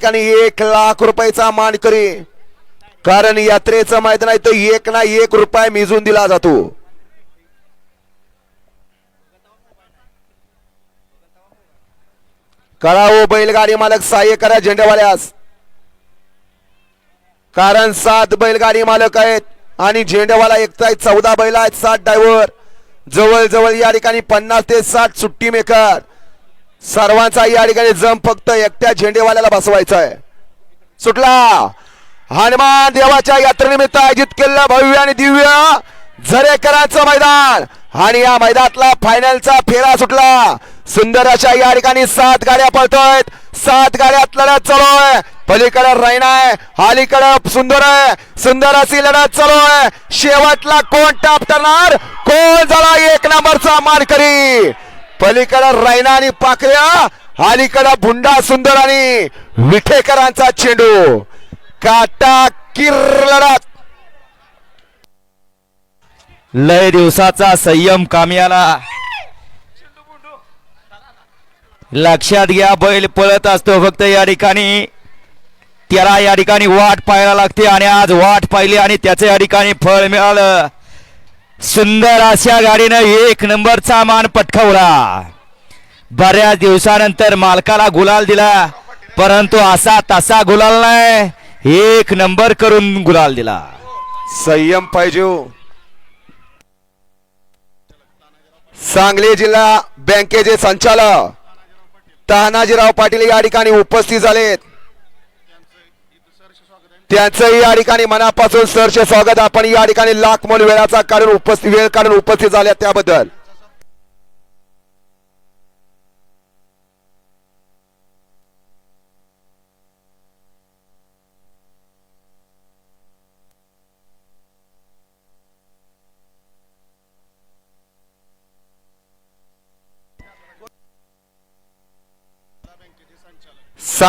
ठिकाणी एक लाख रुपयाचा मानकरी. कारण यात्रेचं माहीत नाही तर एक ना एक रुपया मिजून दिला जातो. कळा हो बैलगाडी मालक सहाय्य करा झेंडेवाल्यास. कारण सात बैलगाडी मालक आहेत आणि झेंडेवाला एकता चौदा बैल आहेत सात ड्रायव्हर जवळ जवळ या ठिकाणी पन्नास ते साठ सुट्टी मेकर सर्वांचा या ठिकाणी जम फक्त एकट्या झेंडेवाल्याला बसवायचा आहे. सुटला. हनुमान देवाच्या यात्रेनिमित्त आयोजित केलेलं भव्य आणि दिव्य झरेकरांचं मैदान. आणि या मैदानातला फायनलचा फेरा सुटला. सुंदर अशा या ठिकाणी सात गाड्या पळतोय सात गाड्यात लढत चालू आहे. पलीकडे रैना आहे. अलीकडे सुंदर आहे. सुंदर अशी लढत चालू आहे. शेवटला कोण टाप करणार? कोण झाला एक नंबरचा मानकरी? पलीकडे रैना आणि पाकऱ्या अलीकडं भुंडा सुंदर आणि विठेकरांचा चेंडू. काटा किर लय दिवसाचा संयम कामी आला लक्षात घ्या बैल पळत असतो फक्त या ठिकाणी. त्याला या ठिकाणी वाट पाहायला लागते आणि आज वाट पाहिली आणि त्याचं या ठिकाणी फळ मिळालं. सुंदर अशा गाडीनं एक नंबरचा मान पटकवला. बऱ्याच दिवसानंतर मालकाला गुलाल दिला परंतु असा तसा गुलाल नाही एक नंबर करून गुलाल दिला. संयम पाहिजे हो. सांगली जिल्हा बँकेचे संचालक तानाजीराव पाटील या ठिकाणी उपस्थित झालेत. त्यांचंही या ठिकाणी मनापासून सरचे स्वागत. आपण या ठिकाणी लाख मोल वेळाचा कारण उपस्थित वेळ कारण उपस्थित झाल्या त्याबद्दल.